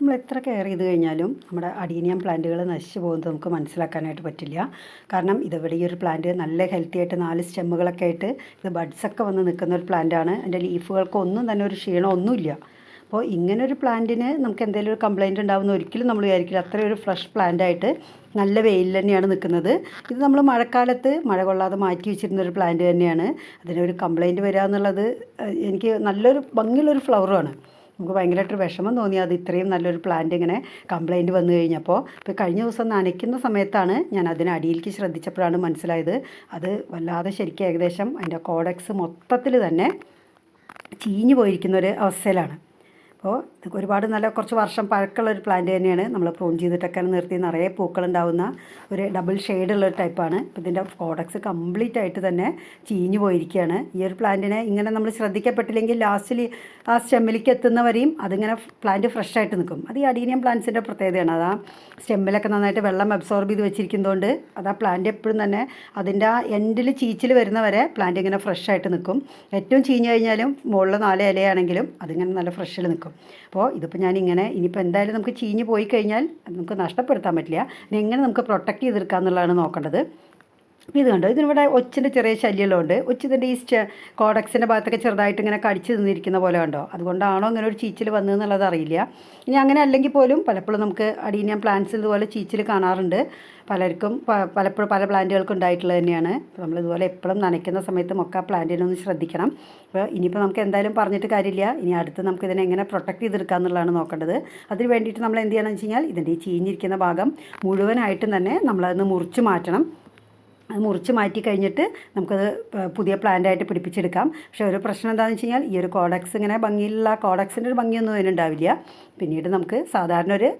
നമ്മൾ എത്ര കെയർ ചെയ്ത് കഴിഞ്ഞാലും നമ്മുടെ അഡീനിയം പ്ലാന്റുകൾ നശിച്ചു പോകുന്നത് നമുക്ക് മനസ്സിലാക്കാനായിട്ട് പറ്റില്ല. കാരണം ഇതിവിടെ ഈ ഒരു പ്ലാന്റ് നല്ല ഹെൽത്തി ആയിട്ട് നാല് സ്റ്റെമ്മുകളൊക്കെ ആയിട്ട് ഇത് ബഡ്സൊക്കെ വന്ന് നിൽക്കുന്ന ഒരു പ്ലാന്റാണ് അതിന്റെ ലീഫുകൾക്കൊന്നും തന്നെ ഒരു ക്ഷീണമൊന്നുമില്ല അപ്പോൾ ഇങ്ങനെ ഒരു പ്ലാന്റിന് നമുക്ക് എന്തെങ്കിലും ഒരു കംപ്ലൈന്റ് ഉണ്ടാകുന്ന ഒരിക്കലും നമ്മൾ വിചാരിക്കില്ല. അത്രയും ഒരു ഫ്രഷ് പ്ലാന്റ് ആയിട്ട് നല്ല വെയിൽ തന്നെയാണ് നിൽക്കുന്നത്. ഇത് നമ്മൾ മഴക്കാലത്ത് മഴ കൊള്ളാതെ മാറ്റി വെച്ചിരുന്ന ഒരു പ്ലാന്റ് തന്നെയാണ്. അതിനൊരു കംപ്ലൈന്റ് വരിക എന്നുള്ളത് എനിക്ക് നല്ലൊരു ഭംഗിയുള്ളൊരു ഫ്ലവറുമാണ് നമുക്ക് ഭയങ്കരമായിട്ട് വിഷമം തോന്നി. അത് ഇത്രയും നല്ലൊരു പ്ലാന്റ് ഇങ്ങനെ കംപ്ലൈന്റ് വന്നു കഴിഞ്ഞപ്പോൾ ഇപ്പോൾ കഴിഞ്ഞ ദിവസം നനയ്ക്കുന്ന സമയത്താണ് ഞാൻ അതിന് അടിയിലേക്ക് ശ്രദ്ധിച്ചപ്പോഴാണ് മനസ്സിലായത്. അത് വല്ലാതെ ശരിക്കും ഏകദേശം അതിന്റെ കോഡക്സ് മൊത്തത്തിൽ തന്നെ ചീഞ്ഞു പോയിരിക്കുന്ന ഒരു അവസ്ഥയിലാണ്. അപ്പോൾ ഇത് ഒരുപാട് നല്ല കുറച്ച് വർഷം പഴക്കമുള്ള ഒരു പ്ലാന്റ് തന്നെയാണ്. നമ്മൾ പ്രൂൺ ചെയ്തിട്ടൊക്കെ നിർത്തി. നിറയെ പൂക്കളുണ്ടാവുന്ന ഒരു ഡബിൾ ഷെയ്ഡുള്ള ഒരു ടൈപ്പാണ് ഇപ്പോൾ ഇതിന്റെ കോഡക്സ് കംപ്ലീറ്റ് ആയിട്ട് തന്നെ ചീഞ്ഞു പോയിരിക്കുകയാണ്. ഈ ഒരു പ്ലാന്റിനെ ഇങ്ങനെ നമ്മൾ ശ്രദ്ധിക്കപ്പെട്ടില്ലെങ്കിൽ ലാസ്റ്റിൽ ആ സ്റ്റെമ്മിലേക്ക് എത്തുന്നവരെയും അതിങ്ങനെ പ്ലാന്റ് ഫ്രഷ് ആയിട്ട് നിൽക്കും. അത് ഈ അഡീനിയം പ്ലാന്റ്സിന്റെ പ്രത്യേകതയാണ്. അത് സ്റ്റെമ്മിലൊക്കെ നന്നായിട്ട് വെള്ളം അബ്സോർബ് ചെയ്ത് വെച്ചിരിക്കുന്നതുകൊണ്ട് അത് ആ പ്ലാന്റ് എപ്പോഴും തന്നെ അതിന്റെ ആ എൻഡിൽ ചീച്ചിൽ വരുന്നവരെ പ്ലാന്റ് ഇങ്ങനെ ഫ്രഷ് ആയിട്ട് നിൽക്കും. ഏറ്റവും ചീഞ്ഞ് കഴിഞ്ഞാലും മുകളിൽ നാല് ഇലയാണെങ്കിലും അതിങ്ങനെ നല്ല ഫ്രഷിൽ നിൽക്കും. അപ്പോൾ ഇതിപ്പോൾ ഞാനിങ്ങനെ ഇനിയിപ്പോൾ എന്തായാലും നമുക്ക് ചീഞ്ഞ് പോയി കഴിഞ്ഞാൽ നമുക്ക് നഷ്ടപ്പെടുത്താൻ പറ്റില്ല. ഇനി എങ്ങനെ നമുക്ക് പ്രൊട്ടക്റ്റ് ചെയ്തെടുക്കുക എന്നുള്ളതാണ് നോക്കേണ്ടത്. ഇത് കണ്ടോ? ഇതിനിവിടെ ഒച്ചിന്റെ ചെറിയ ശല്യമുണ്ട് ഒച്ചിതിന്റെ ഈ കോഡക്സിന്റെ ഭാഗത്തൊക്കെ ചെറുതായിട്ട് ഇങ്ങനെ കടിച്ച് നിന്നിരിക്കുന്ന പോലെ കണ്ടോ? അതുകൊണ്ടാണോ അങ്ങനെ ഒരു ചീച്ചിൽ വന്നതെന്നുള്ളത് അറിയില്ല. ഇനി അങ്ങനെ അല്ലെങ്കിൽ പോലും പലപ്പോഴും നമുക്ക് അടീനിയം പ്ലാന്റ്സിൽ ഇതുപോലെ ചീച്ചിൽ കാണാറുണ്ട്. പലർക്കും പലപ്പോഴും പല പ്ലാന്റുകൾക്കും ഉണ്ടായിട്ടുള്ളത് തന്നെയാണ്. നമ്മൾ ഇതുപോലെ എപ്പോഴും നനയ്ക്കുന്ന സമയത്ത് ഒക്കെ പ്ലാന്റിനൊന്ന് ശ്രദ്ധിക്കണം. അപ്പോൾ ഇനിയിപ്പോൾ നമുക്ക് എന്തായാലും പറഞ്ഞിട്ട് കാര്യമില്ല. ഇനി അടുത്ത് നമുക്ക് ഇതിനെ എങ്ങനെ പ്രൊട്ടക്ട് ചെയ്തെടുക്കുക എന്നുള്ളതാണ് നോക്കേണ്ടത്. അതിന് വേണ്ടിയിട്ട് നമ്മൾ എന്ത് ചെയ്യണമെന്ന് വെച്ച് കഴിഞ്ഞാൽ ഇതിന്റെ ഈ ചീഞ്ഞിരിക്കുന്ന ഭാഗം മുഴുവനായിട്ടും തന്നെ നമ്മളതൊന്ന് മുറിച്ച് മാറ്റണം. അത് മുറിച്ച് മാറ്റി കഴിഞ്ഞിട്ട് നമുക്കത് പുതിയ പ്ലാന്റായിട്ട് പിടിപ്പിച്ചെടുക്കാം. പക്ഷേ ഒരു പ്രശ്നം എന്താണെന്ന് വെച്ച് കഴിഞ്ഞാൽ ഈ ഒരു കോഡക്സ് ഇങ്ങനെ ഭംഗിയിലുള്ള കോഡക്സിന്റെ ഒരു ഭംഗിയൊന്നും അതിനുണ്ടാവില്ല പിന്നീട് നമുക്ക് സാധാരണ ഒരു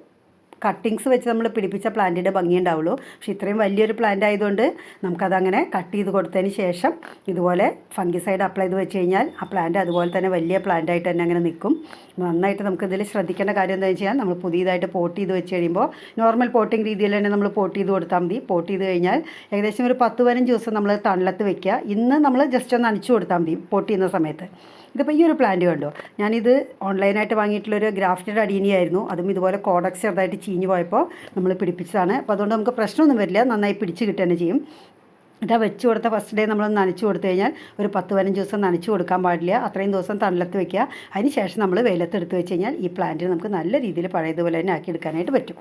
കട്ടിങ്സ് വെച്ച് നമ്മൾ പിടിപ്പിച്ച പ്ലാന്റിന്റെ ഭംഗി ഉണ്ടാവുള്ളൂ പക്ഷേ ഇത്രയും വലിയൊരു പ്ലാന്റ് ആയതുകൊണ്ട് നമുക്കതങ്ങനെ കട്ട് ചെയ്ത് കൊടുത്തതിന് ശേഷം ഇതുപോലെ ഫംഗിസൈഡ് അപ്ലൈ ചെയ്ത് വെച്ച് കഴിഞ്ഞാൽ ആ പ്ലാന്റ് അതുപോലെ തന്നെ വലിയ പ്ലാന്റ് ആയിട്ട് തന്നെ അങ്ങനെ നിൽക്കും. നന്നായിട്ട് നമുക്ക് ഇതിൽ ശ്രദ്ധിക്കേണ്ട കാര്യം എന്താണെന്ന് വെച്ച് കഴിഞ്ഞാൽ നമ്മൾ പുതിയതായിട്ട് പോട്ട് ചെയ്ത് വെച്ച് കഴിയുമ്പോൾ നോർമൽ പോട്ടിങ് രീതിയിൽ തന്നെ നമ്മൾ പോട്ട് ചെയ്ത് കൊടുത്താൽ മതി. പോട്ട് ചെയ്ത് കഴിഞ്ഞാൽ ഏകദേശം ഒരു പത്ത് പതിനഞ്ച് ദിവസം നമ്മൾ തണലത്ത് വെക്കുക. ഇന്ന് നമ്മൾ ജസ്റ്റ് ഒന്ന് അണിച്ചു കൊടുത്താൽ മതി പോട്ട് ചെയ്യുന്ന സമയത്ത്. ഇതിപ്പോൾ ഈ ഒരു പ്ലാന്റ് കണ്ടോ? ഞാനിത് ഓൺലൈനായിട്ട് വാങ്ങിയിട്ടുള്ളൊരു ഗ്രാഫ്റ്റഡ് അടീനിയായിരുന്നു. അതും ഇതുപോലെ കോഡക്സ് ചെറുതായിട്ട് ചീഞ്ഞ് പോയപ്പോൾ നമ്മൾ പിടിപ്പിച്ചതാണ്. അപ്പോൾ അതുകൊണ്ട് നമുക്ക് പ്രശ്നമൊന്നും വരില്ല. നന്നായി പിടിച്ച് കിട്ടുക ചെയ്യും. ഇതാ വെച്ച് കൊടുത്ത ഫസ്റ്റ് ഡേ നമ്മൾ നനച്ച് കൊടുത്തു കഴിഞ്ഞാൽ ഒരു പത്ത് പതിനഞ്ച് ദിവസം നനച്ച് കൊടുക്കാൻ പാടില്ല. അത്രയും ദിവസം തണലത്ത് വെക്കുക. അതിന് ശേഷം നമ്മൾ വെയിലത്ത് എടുത്ത് വെച്ച് കഴിഞ്ഞാൽ ഈ പ്ലാന്റിന് നമുക്ക് നല്ല രീതിയിൽ പഴയതുപോലെ തന്നെ ആക്കി എടുക്കാനായിട്ട് പറ്റും.